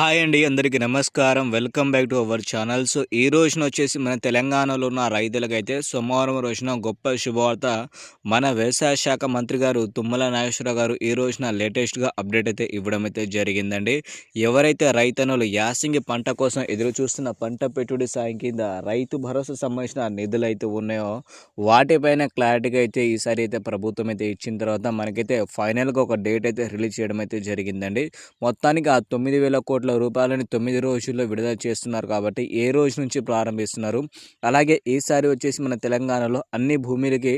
Hi అండి అందరికీ నమస్కారం. Welcome back to our channel. So ఈ రోజున వచ్చేసి మన తెలంగాణలో ఉన్న రైతులకైతే సోమవారం రోజున గొప్ప శుభవార్త. మన వ్యవసాయ శాఖ మంత్రి గారు తుమ్మల నాగేశ్వరరావు గారు ఈ రోజున లేటెస్ట్గా అప్డేట్ అయితే ఇవ్వడం అయితే జరిగిందండి. ఎవరైతే రైతన్నులు యాసింగి పంట కోసం ఎదురు చూస్తున్న పంట పెట్టుబడి సాయం కింద రైతు భరోసా సంబంధించిన నిధులు అయితే ఉన్నాయో వాటిపైన క్లారిటీగా అయితే ఈసారి అయితే ప్రభుత్వం అయితే ఇచ్చిన తర్వాత మనకైతే ఫైనల్గా ఒక డేట్ అయితే రిలీజ్ చేయడం అయితే జరిగిందండి. మొత్తానికి ఆ తొమ్మిది వేల కోట్ల రూపాయలని తొమ్మిది రోజుల్లో విడుదల చేస్తున్నారు కాబట్టి ఏ రోజు నుంచి ప్రారంభిస్తున్నారు? అలాగే ఈసారి వచ్చేసి మన తెలంగాణలో అన్ని భూములకి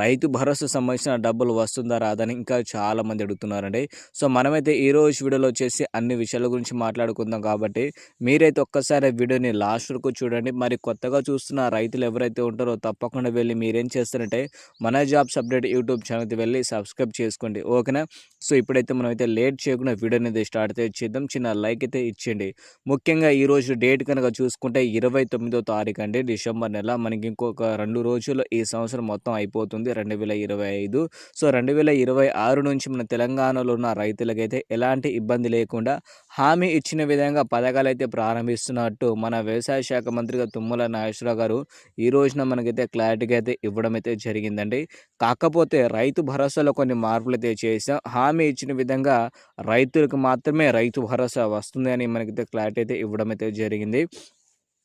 రైతు భరోసా సంబంధించిన డబ్బులు వస్తుందా రాదని ఇంకా చాలామంది అడుగుతున్నారండి. సో మనమైతే ఈ రోజు వీడియోలో వచ్చేసి అన్ని విషయాల గురించి మాట్లాడుకుందాం కాబట్టి మీరైతే ఒక్కసారి వీడియోని లాస్ట్ వరకు చూడండి. మరి కొత్తగా చూస్తున్న రైతులు ఎవరైతే ఉంటారో తప్పకుండా వెళ్ళి మీరేం చేస్తారంటే మన జాబ్స్ అప్డేట్ యూట్యూబ్ ఛానల్కి వెళ్ళి సబ్స్క్రైబ్ చేసుకోండి. ఓకేనా? సో ఇప్పుడైతే మనమైతే లేట్ చేయకుండా వీడియో అనేది స్టార్ట్ అయితే చేద్దాం. చిన్న లైక్ అయితే ఇచ్చేయండి ముఖ్యంగా ఈరోజు డేట్ కనుక చూసుకుంటే ఇరవై తొమ్మిదో తారీఖు అండి డిసెంబర్ నెల. మనకి ఇంకొక రెండు రోజుల్లో ఈ సంవత్సరం మొత్తం అయిపోతుంది రెండు వేల ఇరవై ఐదు. సో రెండు వేల ఇరవై ఆరు నుంచి మన తెలంగాణలో ఉన్న రైతులకైతే ఎలాంటి ఇబ్బంది లేకుండా హామీ ఇచ్చిన విధంగా పథకాలు అయితే ప్రారంభిస్తున్నట్టు మన వ్యవసాయ శాఖ మంత్రిగా తుమ్మల నాగేశ్వరరావు గారు ఈ రోజున మనకైతే క్లారిటీగా అయితే ఇవ్వడం అయితే జరిగిందండి. కాకపోతే రైతు భరోసాలో కొన్ని మార్పులు అయితే చేసాం హామీ ఇచ్చిన విధంగా రైతులకు మాత్రమే రైతు భరోసా వస్తుంది అని మనకైతే క్లారిటీ అయితే ఇవ్వడం అయితే జరిగింది.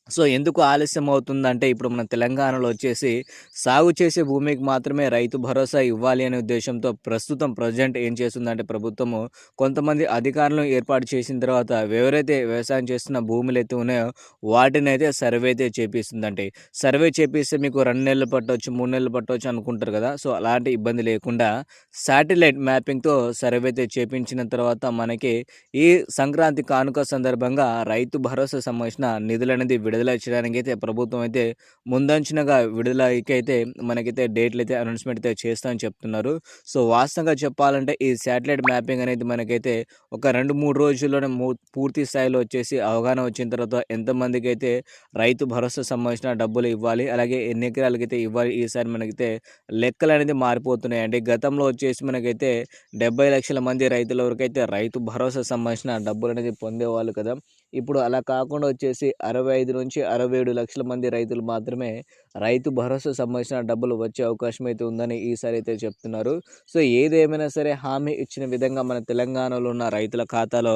సో ఎందుకు ఆలస్యం అవుతుందంటే ఇప్పుడు మన తెలంగాణలో వచ్చేసి సాగు చేసే భూమికి మాత్రమే రైతు భరోసా ఇవ్వాలి అనే ఉద్దేశంతో ప్రస్తుతం ప్రజెంట్ ఏం చేస్తుందంటే ప్రభుత్వము కొంతమంది అధికారులను ఏర్పాటు చేసిన తర్వాత ఎవరైతే వ్యవసాయం చేస్తున్న భూములు అయితే ఉన్నాయో వాటిని అయితే సర్వే అయితే చేపిస్తుందంటే. సర్వే చేపిస్తే మీకు రెండు నెలలు పట్టవచ్చు మూడు నెలలు పట్టవచ్చు అనుకుంటారు కదా. సో అలాంటి ఇబ్బంది లేకుండా శాటిలైట్ మ్యాపింగ్తో సర్వే అయితే చేపించిన తర్వాత మనకి ఈ సంక్రాంతి కానుక సందర్భంగా రైతు భరోసా సంబంధించిన నిధులు అనేది విడుదల విడుదల చేయడానికి అయితే ప్రభుత్వం అయితే ముందంచనగా విడుదలకి అయితే మనకైతే డేట్లు అయితే అనౌన్స్మెంట్ అయితే చేస్తామని చెప్తున్నారు. సో వాస్తవంగా చెప్పాలంటే ఈ శాటిలైట్ మ్యాపింగ్ అనేది మనకైతే ఒక రెండు మూడు రోజుల్లోనే మూ- పూర్తి స్థాయిలో వచ్చేసి అవగాహన వచ్చిన తర్వాత ఎంతమందికి అయితే రైతు భరోసా సంబంధించిన డబ్బులు ఇవ్వాలి అలాగే ఎన్ని ఎకరాలకి అయితే ఇవ్వాలి ఈసారి మనకైతే లెక్కలు అనేది మారిపోతున్నాయండి. గతంలో వచ్చేసి మనకైతే డెబ్బై లక్షల మంది రైతుల వరకు అయితే రైతు భరోసా సంబంధించిన డబ్బులు అనేది పొందేవాళ్ళు కదా. ఇప్పుడు అలా కాకుండా వచ్చేసి అరవై ఐదు నుంచి నుంచి అరవై ఏడు లక్షల మంది రైతులు మాత్రమే రైతు భరోసా సంబంధించిన డబ్బులు వచ్చే అవకాశం అయితే ఉందని ఈసారి అయితే చెప్తున్నారు. సో ఏదేమైనా సరే హామీ ఇచ్చిన విధంగా మన తెలంగాణలో ఉన్న రైతుల ఖాతాలో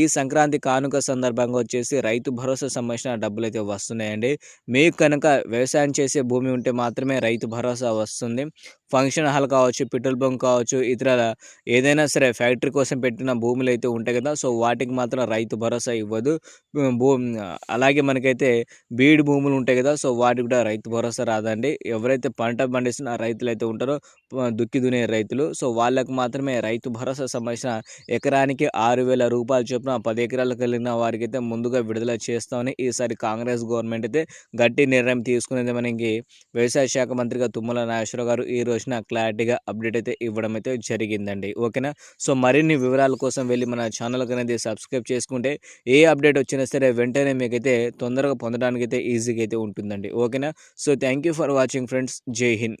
ఈ సంక్రాంతి కానుక సందర్భంగా వచ్చేసి రైతు భరోసా సంబంధించిన డబ్బులు అయితే వస్తున్నాయండి. మీకు కనుక వ్యవసాయం చేసే భూమి ఉంటే మాత్రమే రైతు భరోసా వస్తుంది. ఫంక్షన్ హాల్ కావచ్చు పెట్రోల్ బంక్ కావచ్చు ఇతర ఏదైనా సరే ఫ్యాక్టరీ కోసం పెట్టిన భూములు అయితే ఉంటాయి కదా. సో వాటికి మాత్రం రైతు భరోసా ఇవ్వదు. భూ అలాగే మనకైతే బీడ్ భూములు ఉంటాయి కదా. సో వాటికి కూడా రైతు భరోసా రాదండి. ఎవరైతే పంట పండిస్తున్న రైతులు అయితే ఉంటారో దుక్కి దునే రైతులు. సో వాళ్ళకు మాత్రమే రైతు భరోసా సంబంధించిన ఎకరానికి ఆరు వేల రూపాయలు చొప్పున పది ఎకరాలకు వెళ్ళిన వారికి అయితే ముందుగా విడుదల చేస్తామని ఈసారి కాంగ్రెస్ గవర్నమెంట్ అయితే గట్టి నిర్ణయం తీసుకునేది. మనకి వ్యవసాయ శాఖ మంత్రిగా తుమ్మల నాగేశ్వరరావు గారు ఈరోజు రోజున క్లారిటీగా అప్డేట్ అయితే ఇవ్వడం అయితే జరిగిందండి. ఓకేనా? సో మరిన్ని వివరాల కోసం వెళ్ళి మన ఛానల్ అనేది సబ్స్క్రైబ్ చేసుకుంటే ఏ అప్డేట్ వచ్చినా సరే వెంటనే మీకైతే తొందరగా పొందడానికి అయితే ఈజీగా అయితే ఉంటుందండి. ఓకేనా? So thank you for watching friends. Jai Hind.